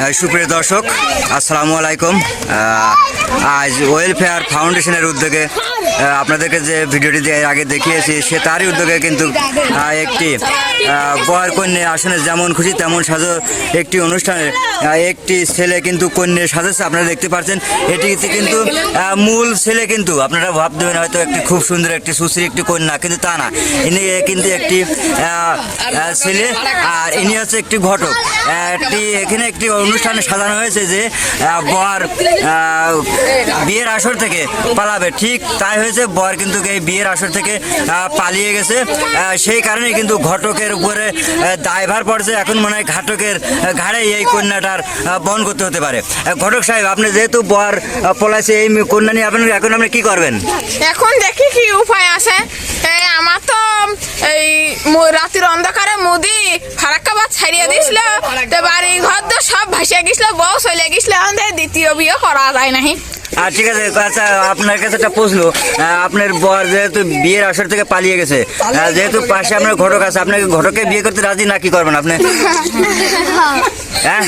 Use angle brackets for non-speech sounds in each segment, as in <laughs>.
আহ, সুপ্রিয় দর্শক আসসালামু আলাইকুম। আজ ওয়েলফেয়ার ফাউন্ডেশনের উদ্যোগে আপনাদেরকে যে ভিডিওটি আগে দেখিয়েছি সে তারই উদ্যোগে কিন্তু একটি বর কন্যা আসনে যেমন খুশি তেমন সাজো একটি অনুষ্ঠানে একটি ছেলে কিন্তু কন্যা সাজাচ্ছে আপনারা দেখতে পাচ্ছেন। এটিতে কিন্তু মূল ছেলে কিন্তু আপনারা ভাববেন হয়তো একটি খুব সুন্দর একটি সুশ্রী একটি কন্যা কিন্তু তা না। ইনি কিন্তু একটি ছেলে আর ইনি হচ্ছে একটি ঘটক আহ, একটি এখানে একটি অনুষ্ঠানে সাজানো হয়েছে যে বর বিয়ের আসর থেকে পালাবে। ঠিক তাই হয়েছে বর কিন্তু এই বিয়ের আসর থেকে পালিয়ে গেছে। সেই কারণে কিন্তু ঘটকের উপরে দায়ভার পড়ছে। এখন মনে হয় ঘাটকের ঘাড়ে এই কন্যাটার বহন করতে হতে পারে। ঘটক সাহেব আপনি যেহেতু বর পলাইছে এই কন্যা নিয়ে আপনি এখন আপনি কি করবেন? এখন দেখি কি উপায় আছে। আমার তো এই মু- রাতের অন্ধকারে মুদি ফারাক্কা বাদ ছাড়িয়ে দিছিল তো বাড়ি ঘর তো সব ভাসিয়ে গেছিল বউ চলে গেছিল তো দ্বিতীয় বিয়ে করা যায় নাহি। আর ঠিক আছে আচ্ছা আপনার কাছে একটা প্রশ্ন। আপনার বর যেহেতু বিয়ের আসর থেকে পালিয়ে গেছে যেহেতু পাশে আপনার ঘটক আছে আপনাকে ঘটকে বিয়ে করতে রাজি না কি করবেন আপনি? হ্যাঁ?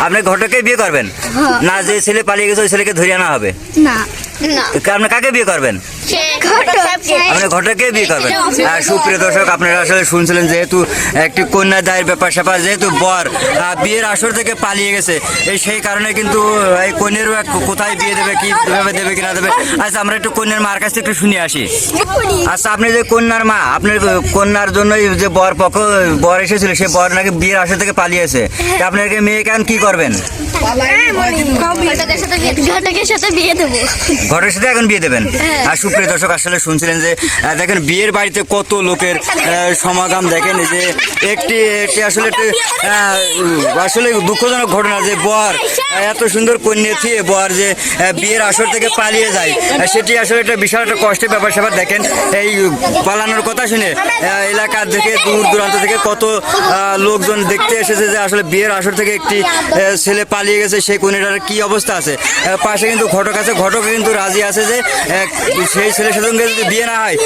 আপনি ঘটকে বিয়ে করবেন? না যে ছেলে পালিয়ে গেছে ওই ছেলেকে ধরিয়ে আনা হবে? না। আপনি কাকে বিয়ে করবেন? আপনি ঘটকে বিয়ে করবেন। আর সুপ্রিয় দর্শক আপনারা আসলে শুনছিলেন যেহেতু একটি কন্যা দায়ের ব্যাপার স্যাপার যেহেতু বর বিয়ের আসর থেকে পালিয়ে গেছে। এই সেই কারণে কিন্তু এই কন্যারও কোথায় বিয়ে দেবে কি কীভাবে দেবে কি না দেবে। আচ্ছা আমরা একটু কন্যার মার কাছ থেকে একটু শুনে আসি। আচ্ছা আপনি যে কন্যার মা আপনার কন্যার জন্য যে বর পক্ষ বর এসেছিল সে বর নাকি বিয়ের আসর থেকে পালিয়েছে। তা আপনাকে মেয়ে কেন কি করবেন? ঘটকের সাথে বিয়ে- ঘটকের সাথে বিয়ে দেবো। সাথে এখন বিয়ে দেবেন? আর সুপ্রিয় দর্শক আসলে শুনছিলেন যে দেখেন বিয়ের বাড়িতে কত লোকের সমাগম দেখেন যে একটি একটি আসলে একটি আসলে দুঃখজনক ঘটনা যে বর এত সুন্দর কন্যা থিয়ে বর যে বিয়ের আসর থেকে পালিয়ে যায়। সেটি আসলে একটা বিশাল একটা কষ্টের ব্যাপার স্যাপার দেখেন এই পালানোর কথা শুনে এলাকার থেকে দূর দূরান্ত থেকে কত লোকজন দেখতে এসেছে যে আসলে বিয়ের আসর থেকে একটি ছেলে পালিয়ে গেছে সেই কন্যাটার কি অবস্থা আছে? পাশে কিন্তু ঘটক আছে ঘটক কিন্তু রাজি আছে যে আহ, সেই ছেলের সাথে যদি বিয়ে না হয়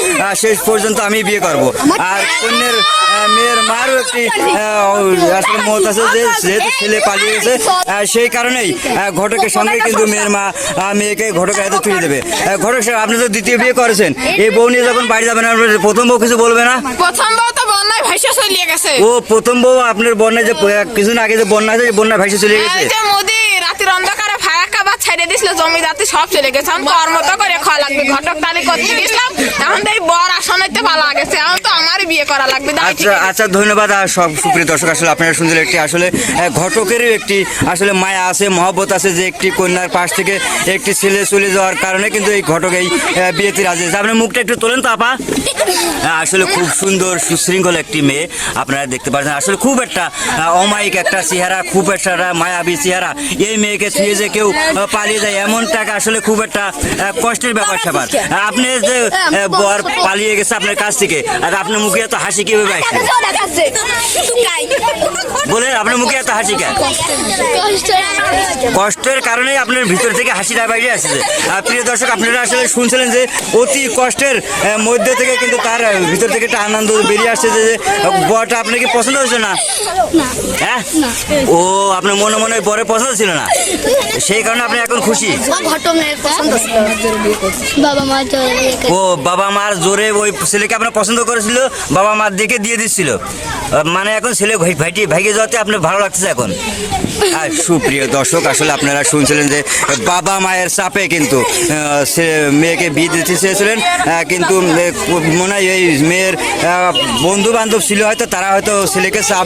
শেষ পর্যন্ত আমি বিয়ে করব। আর কন্যার মেয়ের মারও একটি আসলে মত আছে যে যেহেতু ছেলে পালিয়ে গেছে সেই কারণেই ঘটকের সঙ্গে কিন্তু মেয়ের মা মেয়েকে ঘটকের হাতে তুলে দেবে। ঘটক সাহেব আপনি তো দ্বিতীয় বিয়ে করেছেন। এই বউ নিয়ে যখন বাড়ি যাবেন আপনার প্রথম বউ কিছু বলবে না? প্রথম বউ তো বন্যায় ভাসিয়ে চলিয়ে গেছে। ও প্রথম বউ আপনার বন্যায় যে কিছুদিন আগে যে বন্যা আছে বন্যা ভাইসে চলে গেছে? মোদি রাতের অন্ধকারে ছাড়িয়ে দিছিল, জমি জাতি সব চলে গেছে। এখন তোর মতো করে খাওয়া লাগবে। ঘটক তালি করতে গেছিলাম এখন তো এই বর আসনেতে ভালো গেছে। এখন তো বিয়ে করা লাগবে। আচ্ছা আচ্ছা ধন্যবাদ। সব সুপ্রিয় দর্শক আসলে আপনারা একটি আসলে ঘটকেরও একটি আসলে মায়া আছে মহব্বত আছে যে একটি কন্যার পাশ থেকে একটি ছেলে চলে যাওয়ার কারণে কিন্তু এই ঘটক এই বিয়েতে রাজি আছে আপনার মুখটা একটু তোলেন তো আপা। আসলে খুব সুন্দর সুশৃঙ্খল একটি মেয়ে আপনারা দেখতে পাচ্ছেন। আসলে খুব একটা অমায়িক একটা চেহারা খুব একটা মায়াবী চেহারা এই মেয়েকে ছুঁয়ে যে কেউ পালিয়ে যায় এমনটাকে আসলে খুব একটা কষ্টের ব্যাপার স্যাপার। আপনি যে বর পালিয়ে গেছে আপনার কাছ থেকে আর আপনার মুখে এত হাসি কীভাবে আসছে <laughs> বলে আপনার মুখে এত হাসি কেন? কষ্টের কারণে আপনার ভিতর থেকে হাসিটা বাইরে আসছে। প্রিয় দর্শক, আপনারা আসলে শুনছিলেন যে অতি কষ্টের মধ্যে থেকে কিন্তু তার ভিতর থেকে একটা আনন্দ বেরিয়ে আসছে যে বরটা আপনার কি পছন্দ হয়েছে না? হ্যাঁ? ও, আপনার মনে মনে বরের পছন্দ ছিল না? সেই কারণে আপনি এখন খুশি? ও, বাবা মার জোরে ওই ছেলেকে আপনার পছন্দ করেছিল, বাবা মার দেখে দিয়ে দিচ্ছিল। মানে এখন ছেলে ভাই ভাইটি ভাইকে যাওয়াতে আপনার ভালো লাগতেছে এখন? আর সুপ্রিয় দর্শক, আসলে আপনারা শুনছিলেন যে বাবা মায়ের চাপে কিন্তু সে মেয়েকে বিয়ে দিতে চেয়েছিলেন কিন্তু মনে হয় এই মেয়ের বন্ধু বান্ধব ছিল হয়তো, তারা হয়তো ছেলেকে চাপ